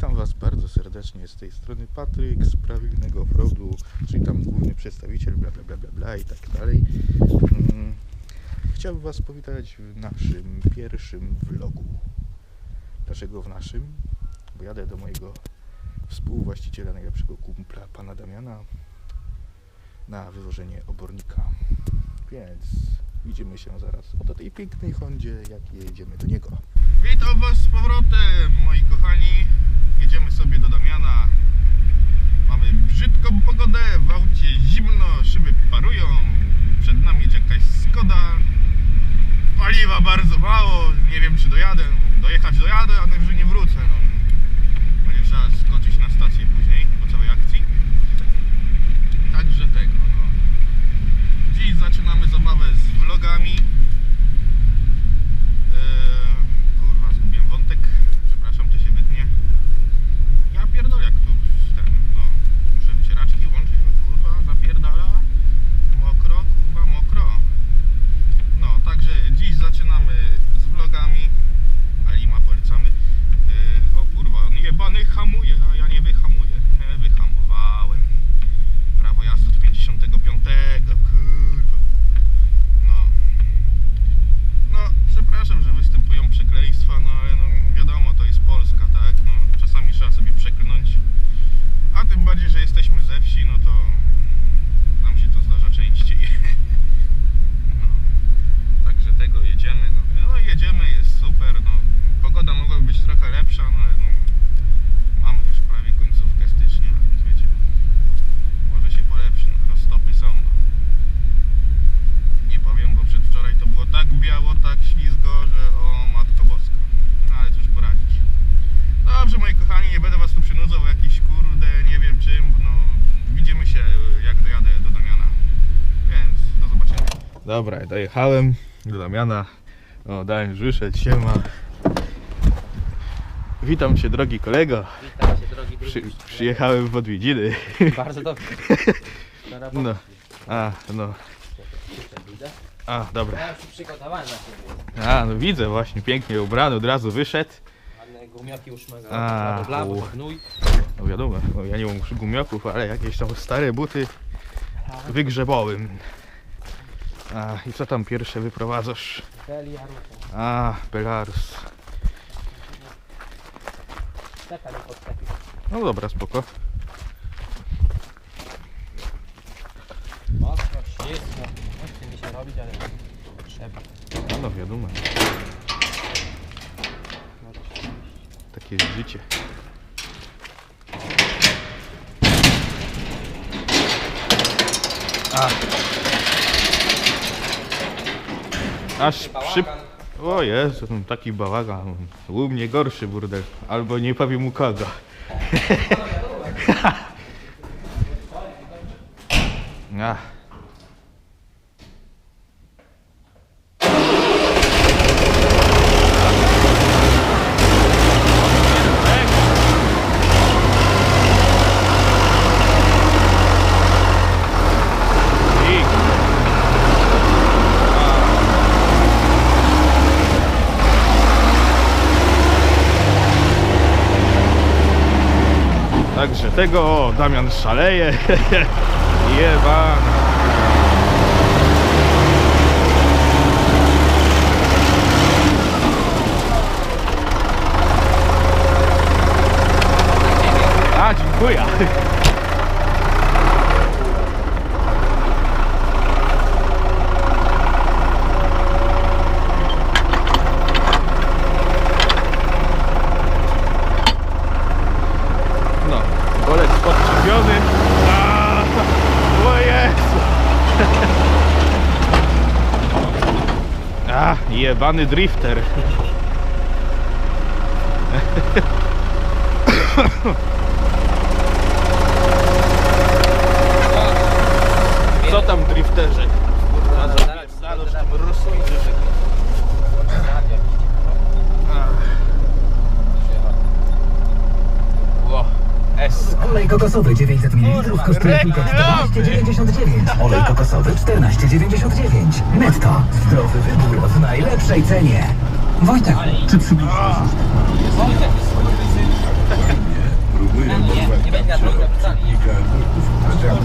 Witam Was bardzo serdecznie z tej strony Patryk z prawilnego offroadu, czyli tam główny przedstawiciel, bla bla bla bla, bla i tak dalej. Mm, Chciałbym Was powitać w naszym pierwszym vlogu. Dlaczego w naszym? Bo jadę do mojego współwłaściciela, najlepszego kumpla, pana Damiana, na wywożenie obornika. Więc widzimy się zaraz oto tej pięknej Hondzie, jak jedziemy do niego. Witam Was z powrotem, moi kochani. Jedziemy sobie do Damiana. Mamy brzydką pogodę, w aucie zimno, szyby parują. Przed nami jedzie jakaś Skoda. Paliwa bardzo mało, nie wiem czy dojadę, a także nie wrócę. No. Będzie trzeba skoczyć na stację później, po całej akcji. Także tego, no. Dziś zaczynamy zabawę z vlogami. Eee, kurwa, zgubiłem wątek. Przepraszam, to się wytnie. Ja pierdolę, jak tu ten, no. Muszę wycieraczki włączyć, no kurwa, zapierdala. Mokro, kurwa, mokro. No, także dziś zaczynamy z vlogami. Alima polecamy. Eee, o kurwa, on jebany hamuje, a ja nie wyhamuję. Nie wyhamowałem. Prawo jazdy od 55, kurwa. No. No, przepraszam, że występują przekleństwa, no ale no, wiadomo, to jest Polska, tak? No, czasami trzeba sobie przeklnąć. A tym bardziej, że jesteśmy ze wsi, no to nam się to zdarza częściej. No. Także tego jedziemy, no. no jedziemy, jest super, no. Pogoda mogła być trochę lepsza, no ale no, mamy już prawie końcówkę stycznia, więc wiecie, może się polepszy, no, roztopy są, no. Nie powiem, bo przedwczoraj to było tak biało, tak ślizgo, że o matko boska. No ale cóż poradzić. Dobrze moi kochani, nie będę was tu przynudzał jakiś kurde, nie wiem czym, no widzimy się jak dojadę do Damiana. Więc do zobaczenia. Dobra, dojechałem do Damiana. O, dałem już wyszedł, siema. Witam Cię, drogi kolego. Witam cię drogi Przy, drugi. przyjechałem w odwiedziny. Bardzo dobrze. No. A, no. A, dobra. Ja już na. A, no widzę właśnie, pięknie ubrany, od razu wyszedł. Ładne gumioki już. A, gnój. No wiadomo, no, ja nie mam już gumioków, ale jakieś tam stare buty wygrzebałem. A, i co tam pierwsze wyprowadzasz? A, Belarus. No dobra, spoko. Mocno, chce mi się robić, ale. No, wiadomo, takie jest życie. A. Aż przy... O Jezu, taki bałagan. U mnie gorszy burdel. Albo nie powiem u kogo. Ach. I- Także tego o, Damian szaleje. Jeban. A, dziękuję. No, bolec podczepiony. A, O Jezu. A, jebany drifter. Co tam drifterze? Zaraz, zaraz, zaraz, zaraz. Radio. Ło, S. Olej kokosowy 900 ml kosztuje tylko 14,99. Olej kokosowy 14,99. Netto. Zdrowy wybór w najlepszej cenie. Wojtek, czy przybliżyłeś Wojtek jest Ja to zapisali. Wojtek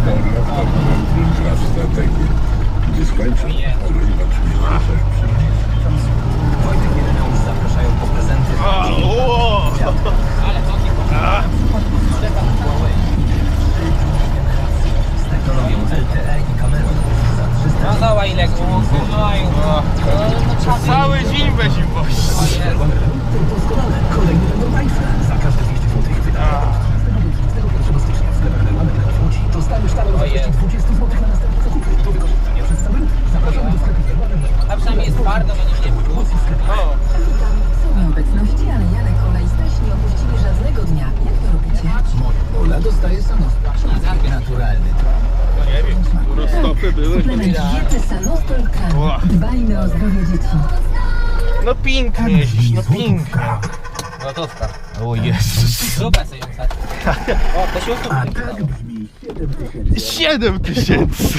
Dbajmy o zdrowie dzieci. No pięknie jeździsz, no pięknie. Gotówka. O Jezus. Zupę sobie wstać. O, to się. A tak brzmi 7 tysięcy.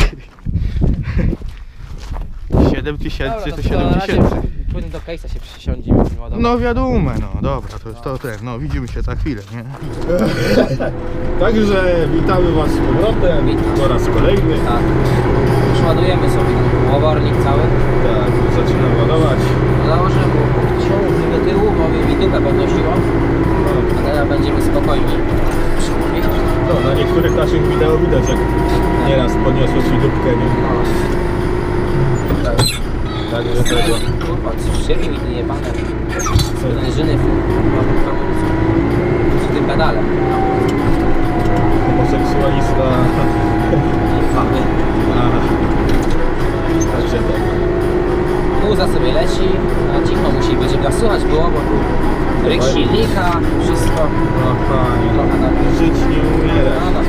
7 tysięcy. 7 tysięcy to 7 tysięcy. Płyn do case'a się przysiądzimy. No wiadomo, no dobra, to jest to ten, no widzimy się za chwilę, nie? Także witamy Was z powrotem po raz kolejny. Tak. Przeładujemy sobie ten łowornik cały. Tak, zaczynam ładować. Założę mu ciąg do tyłu, bo mi dupę podnosiło. A teraz będziemy spokojni. No, na niektórych naszych wideo widać, jak nieraz podniosło Ci dupkę, nie? Także tego. Kurwa, skrzywi mi tu jebane. Sprężyny przy tym pedale. Homoseksualista. Mamy. Aha. Także tak. Muza sobie leci, a cicho musi być, żeby nas słuchać było, bo tu ryk silnika, wszystko. No panie, Trochę tak. żyć nie umierać. No, no.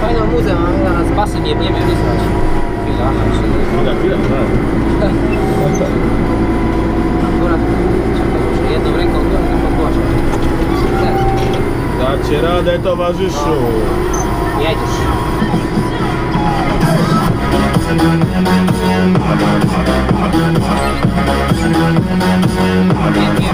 Fajną muzę mamy, zaraz basy nie wiemy wysłać. Chwila, Chwila, chwila, tak. No tak. akurat czekaj, muszę jedną ręką podgłoszę. Tak, Dacie radę, towarzyszu. jedziesz. Nie, nie.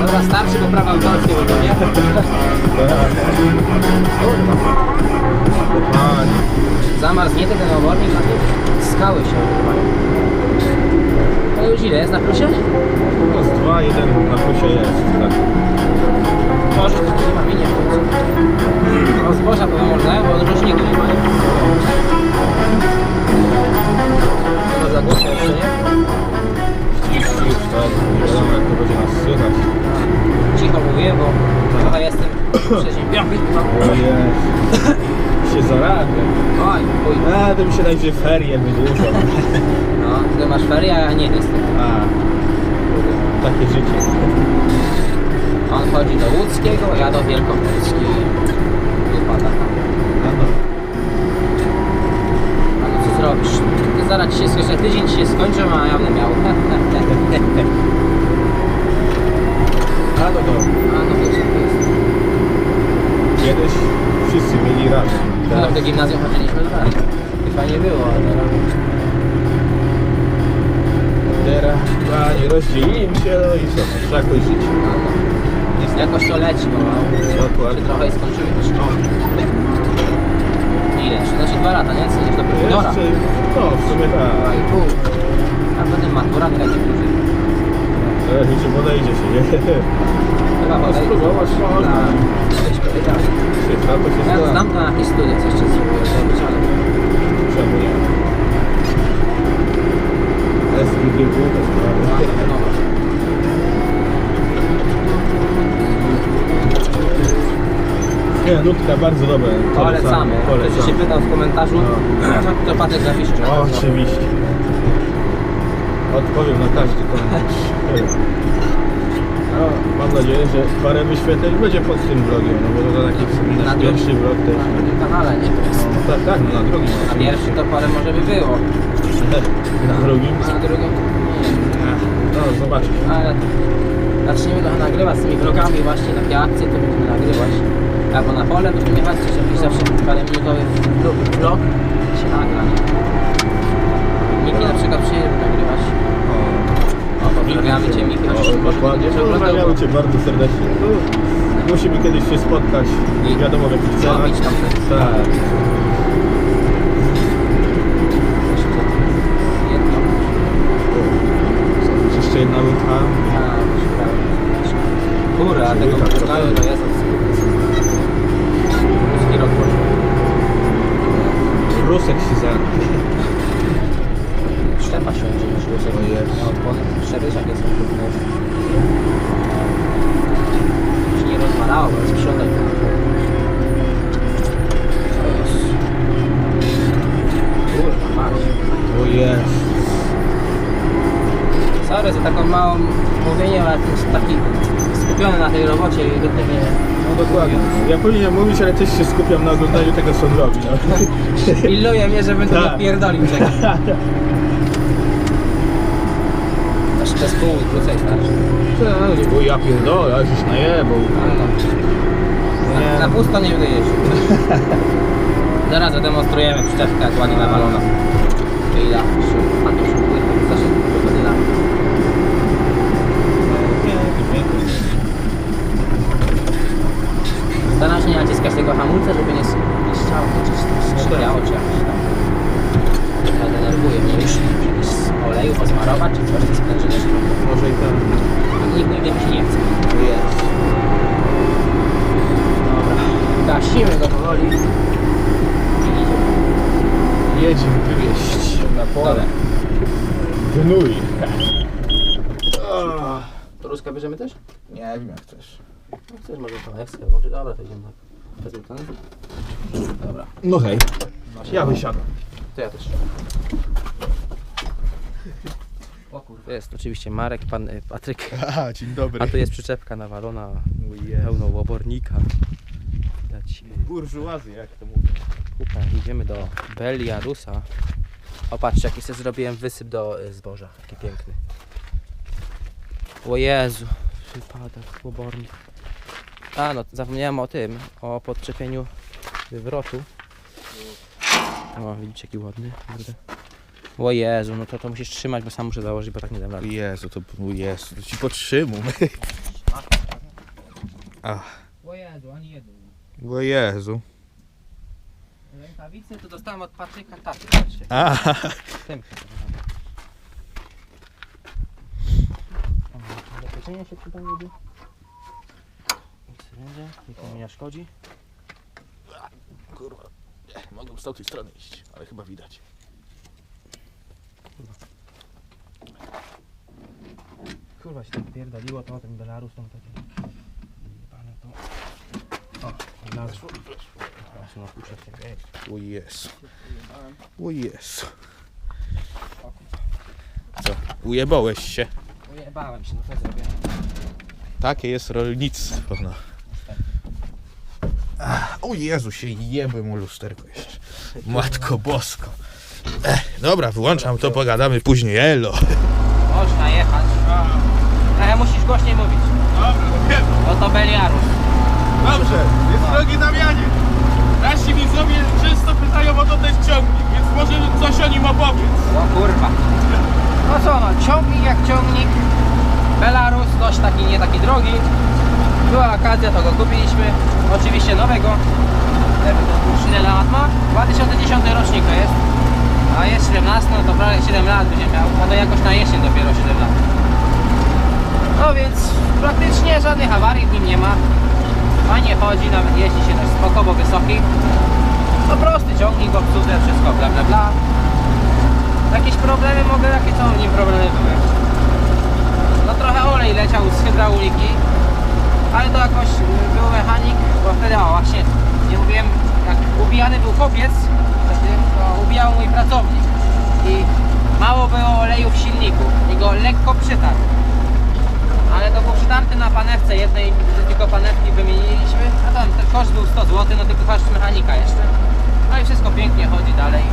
Dobra, starszy, bo prawa autorskie będą, nie? Panie. Zamarznięty ten obornik, a tu skały się odbywają. To już ile jest na plusie? No z dwa, jeden na plusie jest, tak. Może to nie ma minie w końcu. No zboża pewnie można, bo roczniku nie ma. Najwyżej ferie wydłużą. No, ty masz ferie, a ja nie niestety. A, takie życie. On chodzi do Łódzkiego, ja do Wielkopolski. Wypada tam. A no. A no co zrobisz? Ty zaraz ci się skończy, tydzień ci się skończy, a ja będę miał. A no to A no wiesz, jak to jest. kiedyś wszyscy mieli. No Teraz do gimnazjum chodziliśmy. I fajnie było, a teraz... Teraz panie, rozdzielili się, no i co, trzeba jakoś żyć. No, no. Jakoś to leci, bo się Dokładnie. trochę i skończyły te szkoły. Ile? Jeszcze znaczy dwa lata, nie? Coś do półtora. Jeszcze, no w sumie Dwa tak. i pół. A potem matura, nie będzie później. Teraz już podejdzie się, nie? Chyba No podejdzie. spróbować można. Tak. Się to się Ja znam to na jakieś studia, co jeszcze zrobię, ale... Nie? SGGW to sprawy. No, Nie, nutka bardzo dobre. Polecamy. Ktoś się pytał w komentarzu, to Patek zapisze. że- Oczywiście. Odpowiem na każdy komentarz. No, mam nadzieję, że parę wyświetleń będzie pod tym vlogiem, no bo to taki w sumie Na nasz pierwszy vlog też. Na drugim kanale, nie? No, tak, tak, no na drugim. Na pierwszy to parę może by było, Na drugim? a na drugim nie. No, zobaczysz. Ale zaczniemy trochę nagrywać z tymi vlogami właśnie, takie akcje, to będziemy nagrywać. Albo na pole będziemy jechać, coś jakiś zawsze parę minutowy vlog, vlog się nagra, nie? Miki na przykład przyjedzie nagrywać. Pozdrawiamy Cię chociaż O, dokładnie. Pozdrawiamy Cię bardzo serdecznie. Musimy kiedyś się spotkać. I wiadomo w jakich te- Tak. Oglądaniu tego, robi. No. Pilnuje mnie, żebym to Tak. napierdolił czegoś. Aż przez pół i krócej starczy. Bo ja pierdolę, ale żeś najebał. No. Nie. Na, pusto nie będę jeździł. Zaraz zademonstrujemy przyczepkę, jak ładnie nawalona. Ile? A to już się nie naciskać tego hamulca, żeby nie, ściało, czy skrzypiało, czy jakoś tam. To denerwuje mnie już. Z oleju posmarować, czy coś, to sprężyny, czy Może i tak. Nikt nigdy mi się nie chce. Jest. Dobra, gasimy go powoli. Jedziemy wywieźć na pole. Gnój. To Ruska bierzemy też? Nie wiem jak chcesz. No chcesz, może tą ekstra. Dobra, to idziemy. Dobra, No hej. Ja wysiadam. to ja też. O kurwa. To jest oczywiście Marek, pan y, Patryk. A, dzień dobry. A tu jest przyczepka nawalona, pełną obornika. Widać. Burżuazja, jak to mówię. Kupa, idziemy do Beliarusa. O patrzcie, jaki sobie zrobiłem wysyp do y, zboża. Taki piękny. O Jezu, wypadek, obornik. A no, zapomniałem o tym, o podczepieniu wywrotu. O, widzicie jaki ładny, kurde. O Jezu, no to to musisz trzymać, bo sam muszę założyć, bo tak nie dam rady. Jezu, to o Jezu, to ci potrzymam. Ach, O Jezu, ani jeden. o Jezu. Rękawice to dostałem od Patryka taty, patrzcie. A, Tym się O, Zabezpieczenie się przyda niby. Cylindrze, nikomu nie szkodzi. kurwa. Nie, mogłem z tej strony iść, ale chyba widać. Kurwa się tam pierdoliło, to ten Belarus tam taki... Jebane to... O, znalazłem. Właśnie na puszeczkę. O Jezu. O Jezu. Co, ujebałeś się? Ujebałem się, no co zrobię? Takie jest rolnictwo, no. Ach, o Jezu, się jebłem o lusterko jeszcze. Matko Bosko. Ech, dobra, wyłączam to, pogadamy później, elo. Można jechać. Trochę musisz głośniej mówić. Dobra, wiem. Oto Beliarus. Dobrze, jest drogi Damianie. Nasi widzowie często pytają o to ten ciągnik, więc może coś o nim opowiedz. O kurwa. No co no, ciągnik jak ciągnik. Belarus, dość taki, nie taki drogi. Była okazja, to go kupiliśmy. Oczywiście nowego. Nie wiem, Już ile lat ma? 2010 rocznik to jest. A jest 17, no to prawie 7 lat będzie miał. A to jakoś na jesień dopiero 7 lat. No więc praktycznie żadnych awarii w nim nie ma. Fajnie chodzi, nawet jeździ się też spoko, bo wysoki. No prosty ciągnik, obsługę, wszystko, bla bla bla. Jakieś problemy mogę, jakie są w nim problemy były? No trochę olej leciał z hydrauliki, ale to jakoś y, był mechanik, bo wtedy, o właśnie, nie mówiłem, jak ubijany był wtedy to ubijał mój pracownik i mało było oleju w silniku i go lekko przytarł. Ale to był przytarty na panewce jednej, tylko panewki wymieniliśmy, a tam ten koszt był 100 zł, no tylko koszt mechanika jeszcze. No i wszystko pięknie chodzi dalej.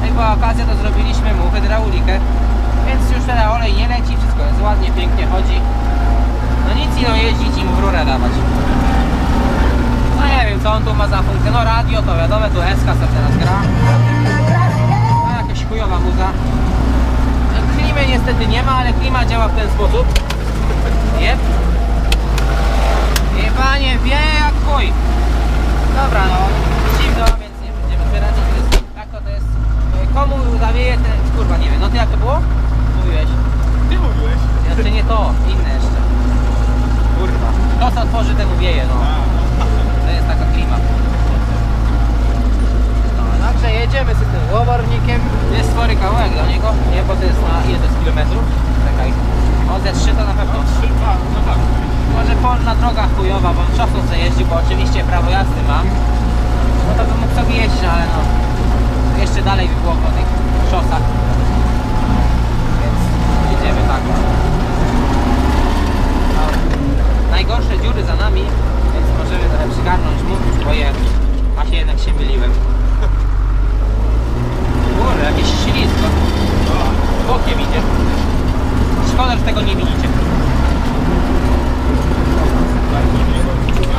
No i była okazja, to zrobiliśmy mu hydraulikę, więc już teraz olej nie leci, wszystko jest ładnie, pięknie chodzi. No górę dawać. No nie wiem co on tu ma za funkcję. No radio to wiadomo, tu SK sobie teraz gra. No jakaś chujowa muza. Klimy niestety nie ma, ale klima działa w ten sposób. Jep. I panie wie jak chuj. Dobra no, zimno, więc nie będziemy zbierać. Tak to, to jest. Komu zawieje te. Kurwa nie wiem, no ty jak to było? Mówiłeś. Ty mówiłeś? Jeszcze nie to, inne. Kurwa. To co tworzy temu wieje, no. To jest taka klima. No, także jedziemy z tym łobornikiem. Jest spory kawałek do niego. Nie, bo to jest na ile to jest kilometrów? Czekaj. O, ze 3 to na pewno. Trzyma, no tak. Może polna droga chujowa, bo czasem sobie jeździ, bo oczywiście prawo jazdy mam. No to bym mógł sobie jeździć, ale no. Jeszcze dalej by było po tych szosach. Więc jedziemy tak. Najgorsze dziury za nami, więc możemy trochę przygarnąć mu, bo je, a się jednak się myliłem. Kurde, jakieś ślisko. Bokiem idzie. Szkoda, że tego nie widzicie.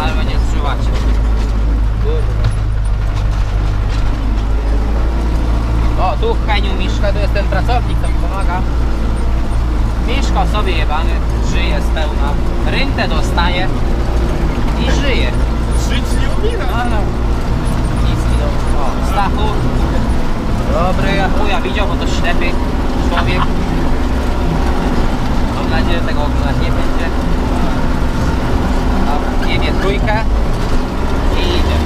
Ale będzie zżywać. O, tu Heniu Miszka, to jest ten pracownik, co mi pomaga. Miszko sobie jebany, z pełna. Ryntę dostaje i żyje. Żyć nie umiera. No. Nic nie do... O, Stachu. Dobry, ja chuja widział, bo to ślepy człowiek. Mam nadzieję, że tego oglądać nie będzie. Dobra, jedzie trójkę i idzie.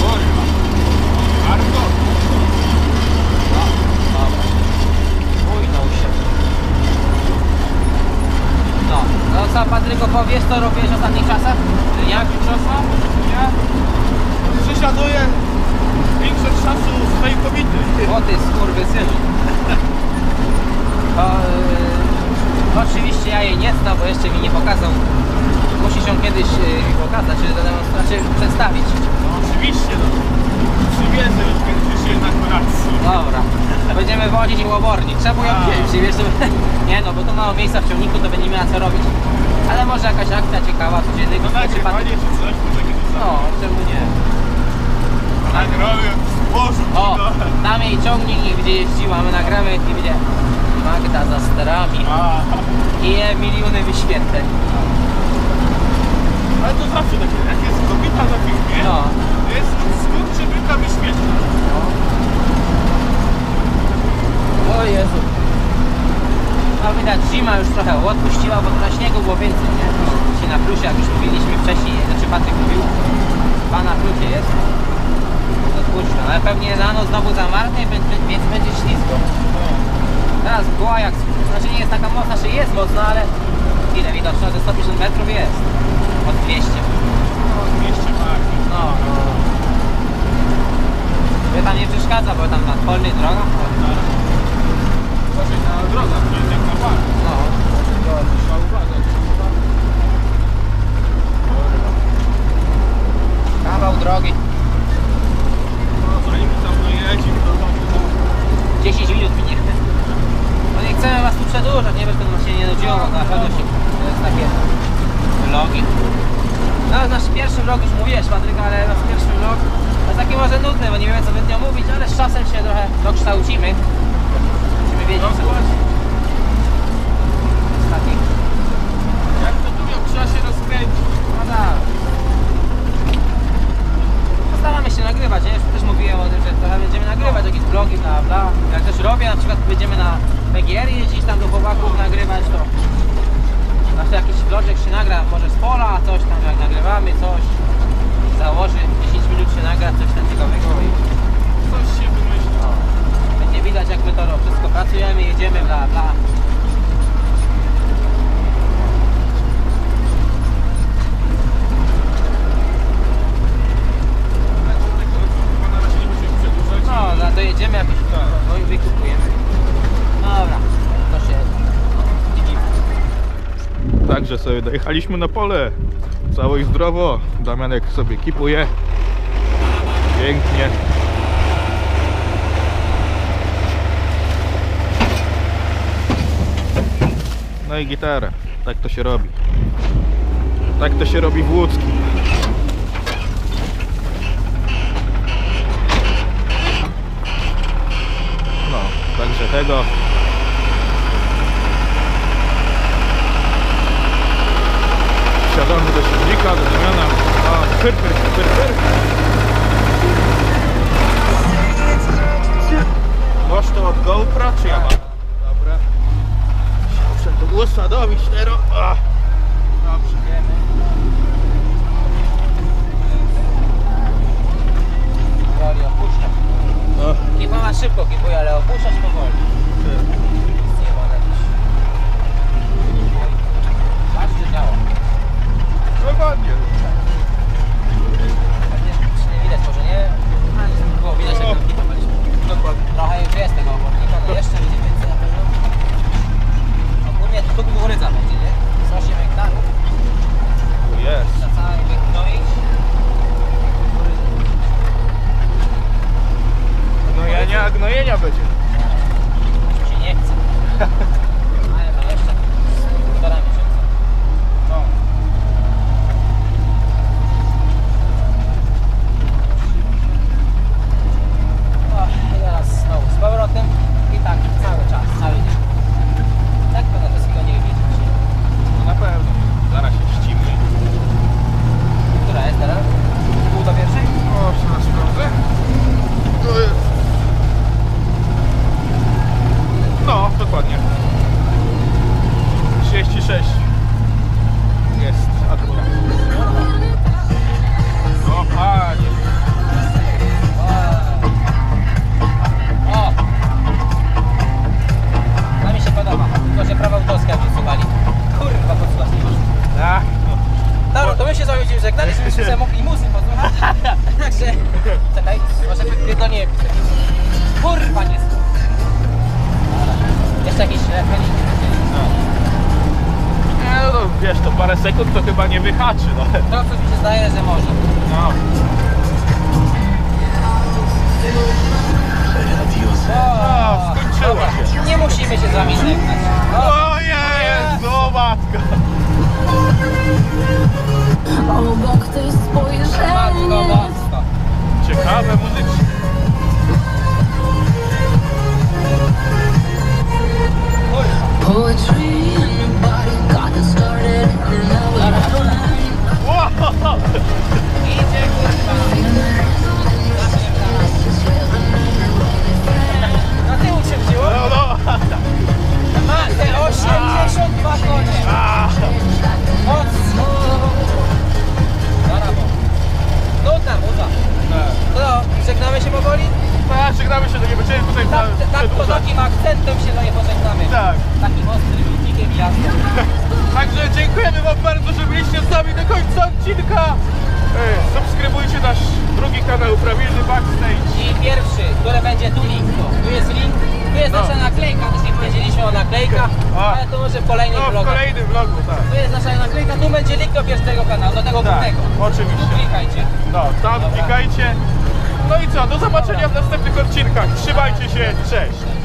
Kurwa. Argo. No, dobra. Pójdą się. No, no co Patryko powiesz, co robiłeś w ostatnich czasach? Jak? Czasem ja przesiaduję większość czasu swojej kobiety. O ty skurwysynu. To, yy, oczywiście ja jej nie znam, bo jeszcze mi nie pokazał. Musisz ją kiedyś yy, pokazać, czy znaczy przedstawić. No oczywiście, no. Przywiedzę już będziesz jednak racji. Dobra. Będziemy wodzić i łobornik. Czemu ją A. to, nie no, bo tu mało miejsca w ciągniku, to będzie miała co robić. Ale może jakaś akcja ciekawa, codziennej No tak, czy pan... panie czy coś, może kiedyś No, czemu nie? nagrobię w zbożu. O, tam jej ciągnik gdzie jeździła, my nagramy i będzie Magda za sterami A, i je miliony wyświetleń. ale to zawsze takie, jak jest kobieta na filmie, No. to jest skrót, żeby ta wyświetla. O Jezu. No widać, zima już trochę odpuściła, bo trochę śniegu było więcej, nie? Dzisiaj na plusie, jak już mówiliśmy wcześniej, znaczy Patryk mówił, dwa na plusie jest. Odpuszcza, ale pewnie rano znowu zamarznie, więc, więc będzie ślisko. Teraz była jak, znaczy nie jest taka mocna, że jest mocna, ale ile widoczna, że 150 metrów jest. Od 200. No, 200 tak. No, no. Mnie tam nie przeszkadza, bo tam na polnych drogach. Uważaj na drogach, to jest jak na park. No. Trzeba uważać. Kawał drogi. No, zanim tam dojedziemy do domu, to 10 minut minie. No nie chcemy was tu przedłużać, nie wiem, żeby was się nie nudziło, bo na pewno się, to jest takie vlogi. No nasz pierwszy vlog już mówiłeś Patryk, ale nasz pierwszy vlog to jest taki może nudny, bo nie wiemy co zbytnio mówić, ale z czasem się trochę dokształcimy. Musimy wiedzieć co to jest taki. jak to tu miał, trzeba się rozkręcić. No tak. Postaramy się nagrywać, nie? Już też mówiłem o tym, że trochę będziemy nagrywać jakieś vlogi, bla bla. Jak też robię, na przykład będziemy na PGR jeździć tam do chłopaków nagrywać, to znaczy jakiś vloczek się nagra, może z pola, coś tam jak nagrywamy, coś założy, 10 minut się nagra, coś tam ciekawego i Coś się wymyśli. no, będzie widać jak my to wszystko pracujemy, jedziemy, bla bla. No, dojedziemy jakoś, no i wykupujemy. Dobra, Także sobie dojechaliśmy na pole. Cało i zdrowo. Damianek sobie kipuje. Pięknie. No i gitara. Tak to się robi. Tak to się robi w łódzkim. No, także tego. Wsiadamy do silnika, do ramiona. A, pyr, pyr, pyr. Masz to od GoPro, czy ja mam? Dobra. Muszę to teraz. A. Dobrze. Powoli. No. Kipa szybko kipuje, ale opuszczać powoli. Wiesz, to parę sekund to chyba nie wyhaczy, no. To, co mi się zdaje, że może. No. O, skończyło się. Nie musimy się z wami żegnać. O, O jest, o matko. Obok matko spojrzenie. Ciekawe muzycznie. Poetry in your body got started 우와! będziemy tutaj Tak, tak takim akcentem się pożegnamy. Tak. Takim ostrym ludzikiem jasnym. Także dziękujemy Wam bardzo, że byliście z nami do końca odcinka. Ej, Subskrybujcie nasz drugi kanał Prawilny Backstage. I pierwszy, który będzie tu link. Tu jest link. Tu jest No. nasza naklejka, też nie powiedzieliśmy o naklejkach, A. ale to może w kolejnym No, w vlogu. kolejnym vlogu, tak. Tu jest nasza naklejka, tu będzie link do pierwszego kanału, do tego Tak, głównego. oczywiście. Tu klikajcie. No, tam Dobra. klikajcie. No i co, do zobaczenia w następnych odcinkach. Trzymajcie się, cześć.